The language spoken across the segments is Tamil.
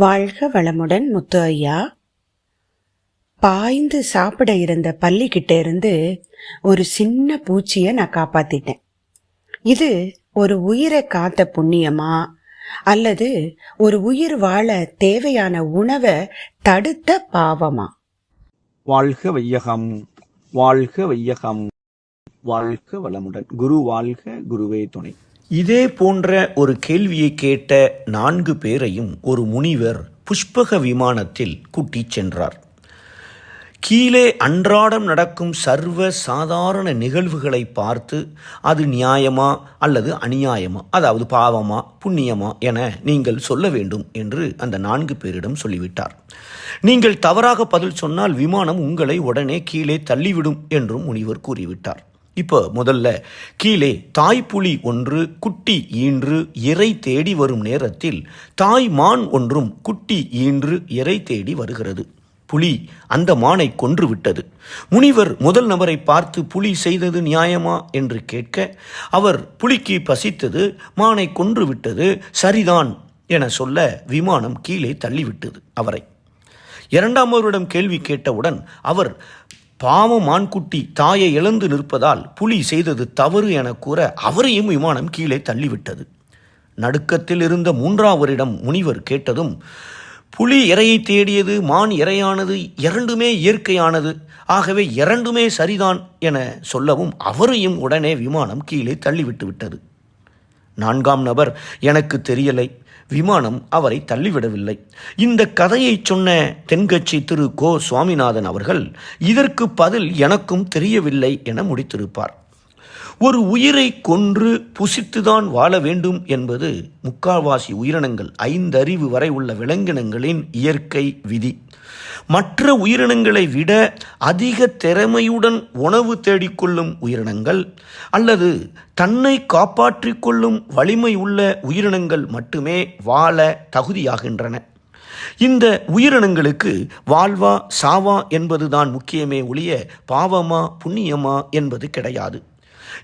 வாழ்க வளமுடன் முத்து ஐயா பாய்ந்து சாப்பிட இருந்த பள்ளிக்கிட்ட இருந்து ஒரு சின்ன பூச்சியை நான் காப்பாத்திட்டேன். இது ஒரு உயிரை காத்த புண்ணியமா? அல்லது ஒரு உயிர் வாழ தேவையான உணவை தடுத்த பாவமா? வாழ்க வையகம் வாழ்க வையகம் வாழ்க வளமுடன். குரு வாழ்க குருவே துணை. இதே போன்ற ஒரு கேள்வியை கேட்ட நான்கு பேரையும் ஒரு முனிவர் புஷ்பக விமானத்தில் கூட்டிச் சென்றார். கீழே அன்றாடம் நடக்கும் சர்வ சாதாரண நிகழ்வுகளை பார்த்து அது நியாயமா அல்லது அநியாயமா? அதாவது பாவமா புண்ணியமா என நீங்கள் சொல்ல வேண்டும் என்று அந்த நான்கு பேரிடம் சொல்லிவிட்டார். நீங்கள் தவறாக பதில் சொன்னால் விமானம் உங்களை உடனே கீழே தள்ளிவிடும் என்றும் முனிவர் கூறிவிட்டார். இப்போ முதல்ல கீழே தாய்ப்புலி ஒன்று குட்டி ஈன்று இறை தேடி வரும் நேரத்தில் தாய் மான் ஒன்றும் குட்டி ஈன்று இறை தேடி வருகிறது. புலி அந்த மானை கொன்று விட்டது. முனிவர் முதல் நபரை பார்த்து புலி செய்தது நியாயமா என்று கேட்க அவர் புலிக்கு பசித்தது மானை கொன்று விட்டது சரிதான் என சொல்ல விமானம் கீழே தள்ளிவிட்டது அவரை. இரண்டாம் அவரிடம் கேள்வி கேட்டவுடன் அவர் பாவ மான்குட்டி தாயை இழந்து நிற்பதால் புலி செய்தது தவறு என கூற அவரையும் விமானம் கீழே தள்ளிவிட்டது. நடுக்கத்தில் இருந்த மூன்றாவரிடம் முனிவர் கேட்டதும் புலி இறையை தேடியது மான் இறையானது இரண்டுமே இயற்கையானது ஆகவே இரண்டுமே சரிதான் என சொல்லவும் அவரையும் உடனே விமானம் கீழே தள்ளிவிட்டு விட்டது. நான்காம் நபர் எனக்கு தெரியலை விமானம் அவரை தள்ளிவிடவில்லை. இந்த கதையை சொன்ன தென்கட்சி திரு கோ. சுவாமிநாதன் அவர்கள் இதற்கு பதில் எனக்கும் தெரியவில்லை என முடித்திருப்பார். ஒரு உயிரை கொன்று புசித்துதான் வாழ வேண்டும் என்பது முக்கால்வாசி உயிரினங்கள் ஐந்தறிவு வரை உள்ள விலங்கினங்களின் இயற்கை விதி. மற்ற உயிரினங்களை விட அதிக திறமையுடன் உணவு தேடிக்கொள்ளும் உயிரினங்கள் அல்லது தன்னை காப்பாற்றிக் கொள்ளும் வலிமை உள்ள உயிரினங்கள் மட்டுமே வாழ தகுதியாகின்றன. இந்த உயிரினங்களுக்கு வாழ்வா சாவா என்பதுதான் முக்கியமே ஒழிய பாவமா புண்ணியமா என்பது கிடையாது.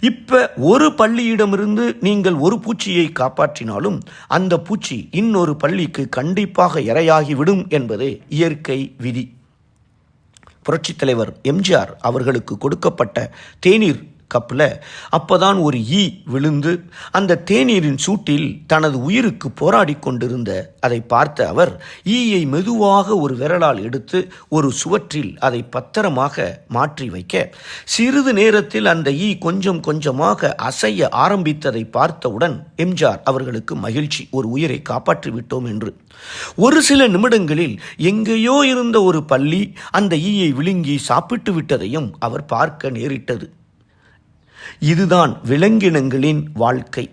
இப்ப ஒரு பள்ளியிடமிருந்து நீங்கள் ஒரு பூச்சியை காப்பாற்றினாலும் அந்த பூச்சி இன்னொரு பள்ளிக்கு கண்டிப்பாக இரையாகிவிடும் என்பது இயற்கை விதி. புரட்சித் தலைவர் எம்ஜிஆர் அவர்களுக்கு கொடுக்கப்பட்ட தேநீர் கப்பில் அப்போதான் ஒரு ஈ விழுந்து அந்த தேநீரின் சூட்டில் தனது உயிருக்கு போராடி கொண்டிருந்த அதை பார்த்த அவர் ஈயை மெதுவாக ஒரு விரலால் எடுத்து ஒரு சுவற்றில் அதை பத்திரமாக மாற்றி வைக்க. சிறிது நேரத்தில் அந்த ஈ கொஞ்சம் கொஞ்சமாக அசைய ஆரம்பித்ததை பார்த்தவுடன் எம்ஜிஆர் அவர்களுக்கு மகிழ்ச்சி ஒரு உயிரை காப்பாற்றி விட்டோம் என்று. ஒரு சில நிமிடங்களில் எங்கேயோ இருந்த ஒரு பள்ளி அந்த ஈயை விழுங்கி சாப்பிட்டு விட்டதையும் அவர் பார்க்க நேரிட்டது. இதுதான் விலங்கினங்களின் வாழ்க்கை.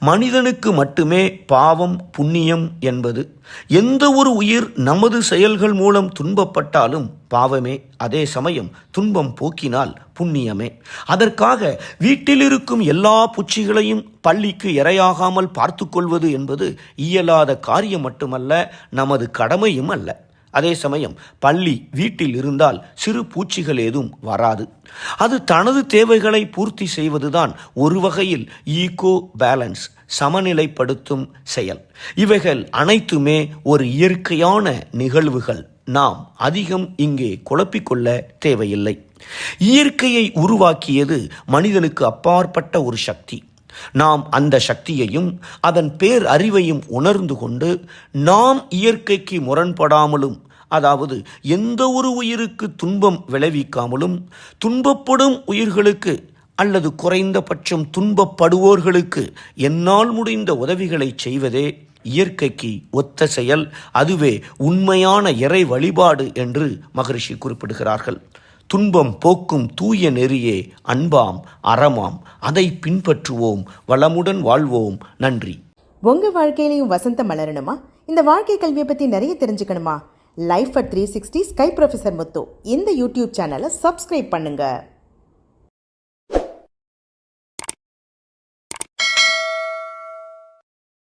மனிதனுக்கு மட்டுமே பாவம் புண்ணியம் என்பது. எந்த ஒரு உயிர் நமது செயல்கள் மூலம் துன்பப்பட்டாலும் பாவமே. அதே சமயம் துன்பம் போக்கினால் புண்ணியமே. அதற்காக வீட்டில் இருக்கும் எல்லா பூச்சிகளையும் பள்ளிக்கு இரையாகாமல் பார்த்து கொள்வது என்பது இயலாத காரியம் மட்டுமல்ல நமது கடமையும் அல்ல. அதே சமயம் பள்ளி வீட்டில் இருந்தால் சிறு பூச்சிகள் ஏதும் வராது. அது தனது தேவைகளை பூர்த்தி செய்வதுதான் ஒரு வகையில் ஈகோ பேலன்ஸ் சமநிலைப்படுத்தும் செயல். இவைகள் அனைத்துமே ஒரு இயற்கையான நிகழ்வுகள். நாம் அதிகம் இங்கே குழப்பிக்கொள்ள தேவையில்லை. இயற்கையை உருவாக்கியது மனிதனுக்கு அப்பாற்பட்ட ஒரு சக்தி. நாம் அந்த சக்தியையும் அதன் பேர் அறிவையும் உணர்ந்து கொண்டு நாம் இயற்கைக்கு முரண்படாமலும் அதாவது எந்த ஒரு உயிருக்கு துன்பம் விளைவிக்காமலும் துன்பப்படும் உயிர்களுக்கு அல்லது குறைந்தபட்சம் துன்பப்படுவோர்களுக்கு என்னால் முடிந்த உதவிகளை செய்வதே இயற்கைக்கு ஒத்த செயல் அதுவே உண்மையான இறை வழிபாடு என்று மகரிஷி குறிப்பிடுகிறார்கள். துன்பம் போக்கும் தூய நெறியே அன்பாம் அறமாம். அதை பின்பற்றுவோம். வளமுடன் வாழ்வோம். நன்றி. உங்க வாழ்க்கையிலையும் வசந்தம் மலரணுமா? இந்த வாழ்க்கை கல்வியை பத்தி நிறைய தெரிஞ்சுக்கணுமா? Life at three sixty sky professor Muthu. இந்த யூடியூப் சேனலை சப்ஸ்கிரைப் பண்ணுங்கள்